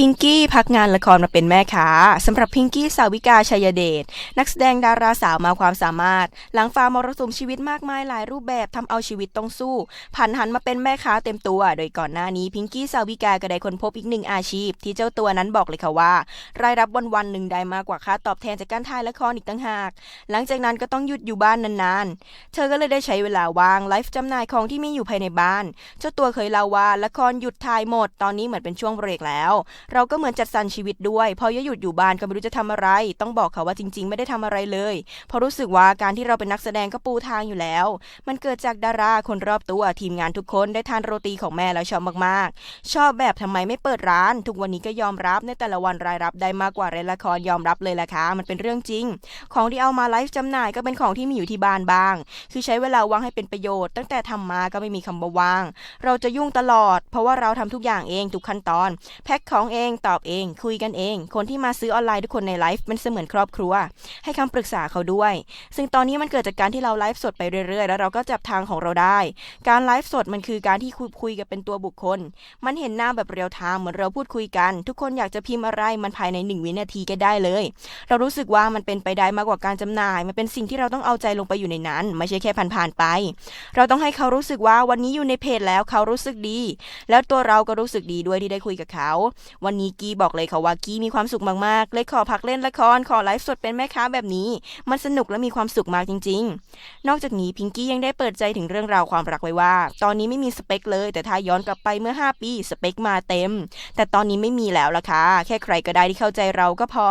พิงกี้พักงานละครมาเป็นแม่ค้าสำหรับพิงกี้สาวิกาชัยเดชนักแสดงดาราสาวมาความสามารถ หลังฝ่ามรสุมชีวิตมากมายหลายรูปแบบทำเอาชีวิตต้องสู้ผันหันมาเป็นแม่ค้าเต็มตัว โดยก่อนหน้านี้พิงกี้สาวิกาก็ได้ค้นพบอีกหนึ่งอาชีพ ที่เจ้าตัวนั้นบอกเลยค่ะว่า รายรับวันวันๆหนึ่งได้มากกว่าค่าตอบแทนจากการถ่ายละครอีกตั้งหาก หลังจากนั้นก็ต้องหยุดอยู่บ้านนานๆ เธอก็เลยได้ใช้เวลาว่างไลฟ์จำหน่ายของที่มีอยู่ภายในบ้าน เจ้าตัวเคยเล่าว่าละครหยุดถ่ายหมดตอนนี้เหมือนเป็นช่วงเบรกแล้วเราก็เหมือนจัดสรรชีวิตด้วยพอยหยุดอยู่บ้านก็ไม่รู้จะทำอะไร ต้องบอกค่ะว่าจริง ๆ ไม่ได้ทำอะไรเลย เพราะรู้สึกว่าการที่เราเป็นนักแสดงก็ปูทางอยู่แล้ว มันเกิดจากดาราคนรอบตัวทีมงานทุกคนได้ทานโรตีของแม่แล้วชอบมากๆ ชอบแบบทำไมไม่เปิดร้าน ทุกวันนี้ก็ยอมรับในแต่ละวันรายรับได้มากกว่าเล่นละครยอมรับเลยละค่ะมันเป็นเรื่องจริง ของที่เอามาไลฟ์จำหน่ายก็เป็นของที่มีอยู่ที่บ้านบ้าง คือใช้เวลาว่างให้เป็นประโยชน์ ตั้งแต่ทำมาก็ไม่มีคำว่าว่าง เราจะยุ่งตลอด เพราะว่าเราทำทุกอย่างเองทุกขั้นตอน แพ็คของเองตอบเอง คุยกันเอง คนที่มาซื้อออนไลน์ทุกคนในไลฟ์มันเสมือนครอบครัว ให้คำปรึกษาเขาด้วย ซึ่งตอนนี้มันเกิดจากการที่เราไลฟ์สดไปเรื่อยๆ แล้วเราก็จับทางของเราได้ การไลฟ์สดมันคือการที่คุยกันเป็นตัวบุคคล มันเห็นหน้าแบบเรียลไทม์เหมือนเราพูดคุยกัน ทุกคนอยากจะพิมพ์อะไรมันภายในหนึ่งวินาทีก็ได้เลย เรารู้สึกว่ามันเป็นไปได้มากกว่าการจำหน่าย มันเป็นสิ่งที่เราต้องเอาใจลงไปอยู่ในนั้น ไม่ใช่แค่ผ่านๆไป เราต้องให้เขารู้สึกว่าวันนี้อยู่ในเพจแล้วเขารู้สึกดี แล้วตัวเราก็รู้สึกดีด้วยที่ได้คุยกับเขาวันนี้กี้บอกเลยค่ะว่ากี้มีความสุขมากๆ เลยขอพักเล่นละคร ขอไลฟ์สดเป็นแม่ค้าแบบนี้ มันสนุกและมีความสุขมากจริง ๆ นอกจากนี้พิงกี้ยังได้เปิดใจถึงเรื่องราวความรักไว้ว่า ตอนนี้ไม่มีสเปคเลย แต่ถ้าย้อนกลับไปเมื่อ 5 ปี สเปคมาเต็ม แต่ตอนนี้ไม่มีแล้วล่ะค่ะแค่ใครก็ได้ที่เข้าใจเราก็พอ